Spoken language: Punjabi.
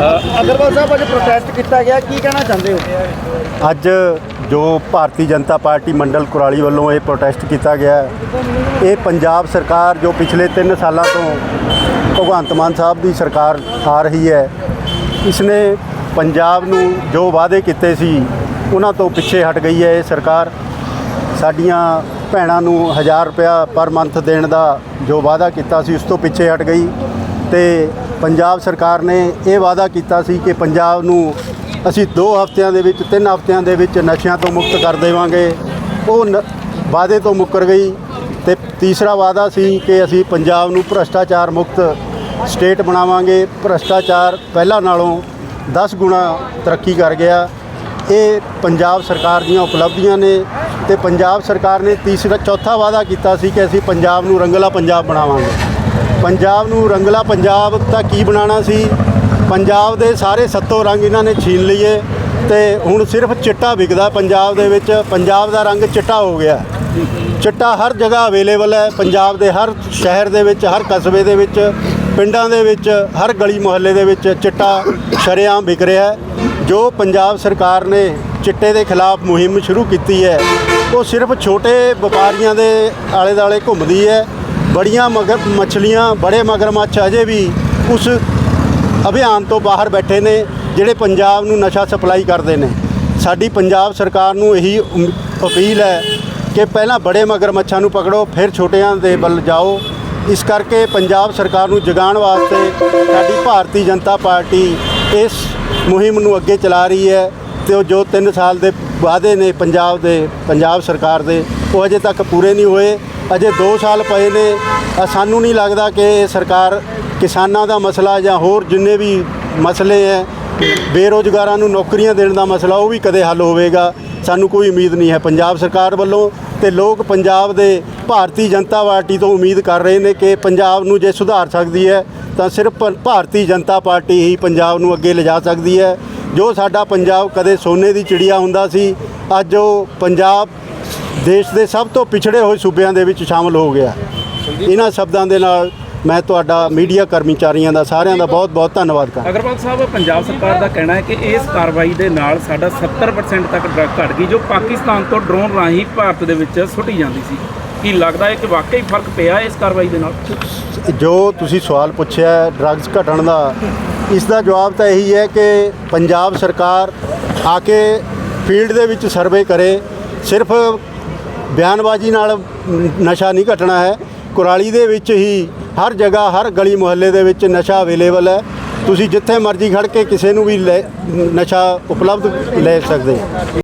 ਅਗਰਵਾਲ ਸਾਹਿਬ, ਅੱਜ ਪ੍ਰੋਟੈਸਟ ਕੀਤਾ ਗਿਆ, ਕੀ ਕਹਿਣਾ ਚਾਹੁੰਦੇ ਹੋ? ਅੱਜ ਜੋ ਭਾਰਤੀ ਜਨਤਾ ਪਾਰਟੀ ਮੰਡਲ ਕੁਰਾਲੀ ਵੱਲੋਂ ਇਹ ਪ੍ਰੋਟੈਸਟ ਕੀਤਾ ਗਿਆ ਇਹ ਪੰਜਾਬ ਸਰਕਾਰ ਜੋ ਪਿਛਲੇ 3 ਸਾਲਾਂ ਤੋਂ ਭਗਵੰਤ ਮਾਨ ਸਾਹਿਬ ਦੀ ਸਰਕਾਰ ਆ ਰਹੀ ਹੈ, ਇਸਨੇ ਪੰਜਾਬ ਨੂੰ ਜੋ ਵਾਅਦੇ ਕੀਤੇ ਸੀ, ਉਹਨਾਂ ਤੋਂ ਪਿੱਛੇ ਹਟ ਗਈ ਹੈ ਇਹ ਸਰਕਾਰ। ਸਾਡੀਆਂ ਭੈਣਾਂ ਨੂੰ 1000 ਰੁਪਇਆ ਪਰ ਮੰਥ ਦੇਣ ਦਾ ਜੋ ਵਾਅਦਾ ਕੀਤਾ ਸੀ, ਉਸ ਤੋਂ ਪਿੱਛੇ ਹਟ ਗਈ। ਤੇ ਪੰਜਾਬ ਸਰਕਾਰ ਨੇ ਇਹ ਵਾਅਦਾ ਕੀਤਾ ਸੀ ਕਿ ਪੰਜਾਬ ਨੂੰ ਅਸੀਂ 2 ਹਫ਼ਤਿਆਂ ਦੇ ਵਿੱਚ 3 ਹਫ਼ਤਿਆਂ ਦੇ ਵਿੱਚ ਨਸ਼ਿਆਂ ਤੋਂ ਮੁਕਤ ਕਰ ਦੇਵਾਂਗੇ। ਉਹ ਨ- ਵਾਅਦੇ ਤੋਂ ਮੁੱਕਰ ਗਈ ਤੇ ਤੀਸਰਾ ਵਾਅਦਾ ਸੀ ਕਿ ਅਸੀਂ ਪੰਜਾਬ ਨੂੰ ਭ੍ਰਸ਼ਟਾਚਾਰ ਮੁਕਤ ਸਟੇਟ ਬਣਾਵਾਂਗੇ। ਭ੍ਰਸ਼ਟਾਚਾਰ ਪਹਿਲਾਂ ਨਾਲੋਂ 10 ਗੁਣਾ ਤਰੱਕੀ ਕਰ ਗਿਆ। ਇਹ ਪੰਜਾਬ ਸਰਕਾਰ ਦੀਆਂ ਉਪਲਬਧੀਆਂ ਨੇ ਤੇ ਪੰਜਾਬ ਸਰਕਾਰ ਨੇ ਤੀਸਰਾ, ਚੌਥਾ ਵਾਅਦਾ ਕੀਤਾ ਸੀ ਕਿ ਅਸੀਂ ਪੰਜਾਬ ਨੂੰ ਰੰਗਲਾ ਪੰਜਾਬ ਬਣਾਵਾਂਗੇ। ਪੰਜਾਬ ਨੂੰ ਰੰਗਲਾ ਪੰਜਾਬ ਤਾਂ ਕੀ ਬਣਾਉਣਾ ਸੀ? ਪੰਜਾਬ ਦੇ ਸਾਰੇ ਸੱਤੋਂ ਰੰਗ ਇਹਨਾਂ ਨੇ ਛੀਨ ਲਈਏ ਤੇ ਹੁਣ ਸਿਰਫ ਚਿੱਟਾ ਵਿਕਦਾ ਪੰਜਾਬ ਦੇ ਵਿੱਚ। ਪੰਜਾਬ ਦਾ ਰੰਗ ਚਿੱਟਾ ਹੋ ਗਿਆ। ਚਿੱਟਾ ਹਰ ਜਗ੍ਹਾ ਅਵੇਲੇਬਲ ਹੈ। ਪੰਜਾਬ ਦੇ ਹਰ ਸ਼ਹਿਰ ਦੇ ਵਿੱਚ, ਹਰ ਕਸਬੇ ਦੇ ਵਿੱਚ, ਪਿੰਡਾਂ ਦੇ ਵਿੱਚ, ਹਰ ਗਲੀ ਮੁਹੱਲੇ ਦੇ ਵਿੱਚ ਚਿੱਟਾ ਸ਼ਰੇਆਮ ਵਿਕ ਰਿਹਾ ਹੈ। ਜੋ ਪੰਜਾਬ ਸਰਕਾਰ ਨੇ ਚਿੱਟੇ ਦੇ ਖਿਲਾਫ ਮੁਹਿੰਮ ਸ਼ੁਰੂ ਕੀਤੀ ਹੈ, ਉਹ ਸਿਰਫ ਛੋਟੇ ਵਪਾਰੀਆਂ ਦੇ ਆਲੇ ਦਾਲੇ ਘੁੰਮਦੀ ਹੈ। ਬੜੀਆਂ ਮਗਰ ਮੱਛਲੀਆਂ, ਬੜੇ ਮਗਰਮੱਛ ਅਜੇ ਵੀ ਉਸ ਅਭਿਆਨ ਤੋਂ ਬਾਹਰ ਬੈਠੇ ਨੇ, ਜਿਹੜੇ ਪੰਜਾਬ ਨੂੰ ਨਸ਼ਾ ਸਪਲਾਈ ਕਰਦੇ ਨੇ। ਸਾਡੀ ਪੰਜਾਬ ਸਰਕਾਰ ਨੂੰ ਇਹੀ ਅਪੀਲ ਹੈ ਕਿ ਪਹਿਲਾਂ ਬੜੇ ਮਗਰਮੱਛਾਂ ਨੂੰ ਪਕੜੋ, ਫਿਰ ਛੋਟਿਆਂ ਦੇ ਵੱਲ ਜਾਓ। ਇਸ ਕਰਕੇ ਪੰਜਾਬ ਸਰਕਾਰ ਨੂੰ ਜਗਾਉਣ ਵਾਸਤੇ ਸਾਡੀ ਭਾਰਤੀ ਜਨਤਾ ਪਾਰਟੀ ਇਸ ਮੁਹਿੰਮ ਨੂੰ ਅੱਗੇ ਚਲਾ ਰਹੀ ਹੈ ਤੇ ਉਹ ਜੋ 3 ਸਾਲ ਦੇ ਵਾਅਦੇ ਨੇ ਪੰਜਾਬ ਦੇ, ਪੰਜਾਬ ਸਰਕਾਰ ਦੇ, ਉਹ ਅਜੇ ਤੱਕ ਪੂਰੇ ਨਹੀਂ ਹੋਏ। ਅਜੇ 2 ਸਾਲ ਪਏ ਨੇ। ਸਾਨੂੰ ਨਹੀਂ ਲੱਗਦਾ ਕਿ ਸਰਕਾਰ ਕਿਸਾਨਾਂ ਦਾ ਮਸਲਾ ਜਾਂ ਹੋਰ ਜਿੰਨੇ ਵੀ ਮਸਲੇ ਹੈ ਬੇਰੋਜ਼ਗਾਰਾਂ ਨੂੰ ਨੌਕਰੀਆਂ ਦੇਣ ਦਾ ਮਸਲਾ, ਉਹ ਵੀ ਕਦੇ ਹੱਲ ਹੋਵੇਗਾ। ਸਾਨੂੰ ਕੋਈ ਉਮੀਦ ਨਹੀਂ ਹੈ। ਪੰਜਾਬ ਸਰਕਾਰ ਵੱਲੋਂ ਤੇ ਲੋਕ ਪੰਜਾਬ ਦੇ ਭਾਰਤੀ ਜਨਤਾ ਪਾਰਟੀ ਤੋਂ ਉਮੀਦ ਕਰ ਰਹੇ ਨੇ ਕਿ ਪੰਜਾਬ ਨੂੰ ਜੇ ਸੁਧਾਰ ਸਕਦੀ ਹੈ, ਤਾਂ ਸਿਰਫ ਭ- ਭਾਰਤੀ ਜਨਤਾ ਪਾਰਟੀ ਹੀ ਪੰਜਾਬ ਨੂੰ ਅੱਗੇ ਲਿਜਾ ਸਕਦੀ ਹੈ। ਜੋ ਸਾਡਾ ਪੰਜਾਬ ਕਦੇ ਸੋਨੇ ਦੀ ਚਿੜੀਆ ਹੁੰਦਾ ਸੀ, ਅੱਜ ਉਹ ਪੰਜਾਬ ਦੇਸ਼ ਦੇ ਸਭ ਤੋਂ ਪਿਛੜੇ ਹੋਏ ਸੂਬਿਆਂ ਦੇ ਵਿੱਚ ਸ਼ਾਮਲ ਹੋ ਗਿਆ। ਇਹਨਾਂ ਸ਼ਬਦਾਂ ਦੇ ਨਾਲ ਮੈਂ ਤੁਹਾਡਾ ਮੀਡੀਆ ਕਰਮਚਾਰੀਆਂ ਦਾ ਸਾਰਿਆਂ ਦਾ ਬਹੁਤ ਬਹੁਤ ਧੰਨਵਾਦ ਕਰਦਾ। ਅਗਰਵਾਲ ਸਾਹਿਬ ਪੰਜਾਬ ਸਰਕਾਰ ਦਾ ਕਹਿਣਾ ਹੈ ਕਿ ਇਸ ਕਾਰਵਾਈ ਦੇ ਨਾਲ ਸਾਡਾ 70% ਤੱਕ ਡਰੱਗ ਘਟ ਗਈ ਜੋ ਪਾਕਿਸਤਾਨ ਤੋਂ ਡਰੋਨ ਰਾਹੀਂ ਭਾਰਤ ਦੇ ਵਿੱਚ ਸੁੱਟੀ ਜਾਂਦੀ ਸੀ। ਕੀ ਲੱਗਦਾ ਹੈ ਕਿ ਵਾਕਈ ਫ਼ਰਕ ਪਿਆ ਇਸ ਕਾਰਵਾਈ ਦੇ ਨਾਲ? ਜੋ ਤੁਸੀਂ ਸਵਾਲ ਪੁੱਛਿਆ ਡਰੱਗਸ ਘਟਣ ਦਾ ਇਸ ਦਾ ਜਵਾਬ ਤਾਂ ਇਹੀ ਹੈ ਕਿ ਪੰਜਾਬ ਸਰਕਾਰ ਆ ਕੇ ਫੀਲਡ ਦੇ ਵਿੱਚ ਸਰਵੇ ਕਰੇ ਸਿਰਫ ਬਿਆਨਬਾਜ਼ੀ ਨਾਲ ਨਸ਼ਾ ਨਹੀਂ ਘਟਣਾ ਹੈ। ਕੁਰਾਲੀ ਦੇ ਵਿੱਚ ਹੀ ਹਰ ਜਗ੍ਹਾ, ਹਰ ਗਲੀ ਮੁਹੱਲੇ ਦੇ ਵਿੱਚ ਨਸ਼ਾ ਅਵੇਲੇਬਲ ਹੈ। ਤੁਸੀਂ ਜਿੱਥੇ ਮਰਜ਼ੀ ਖੜ ਕੇ ਕਿਸੇ ਨੂੰ ਵੀ ਲੈ- ਨਸ਼ਾ ਉਪਲਬਧ ਲੈ ਸਕਦੇ ਹੋ।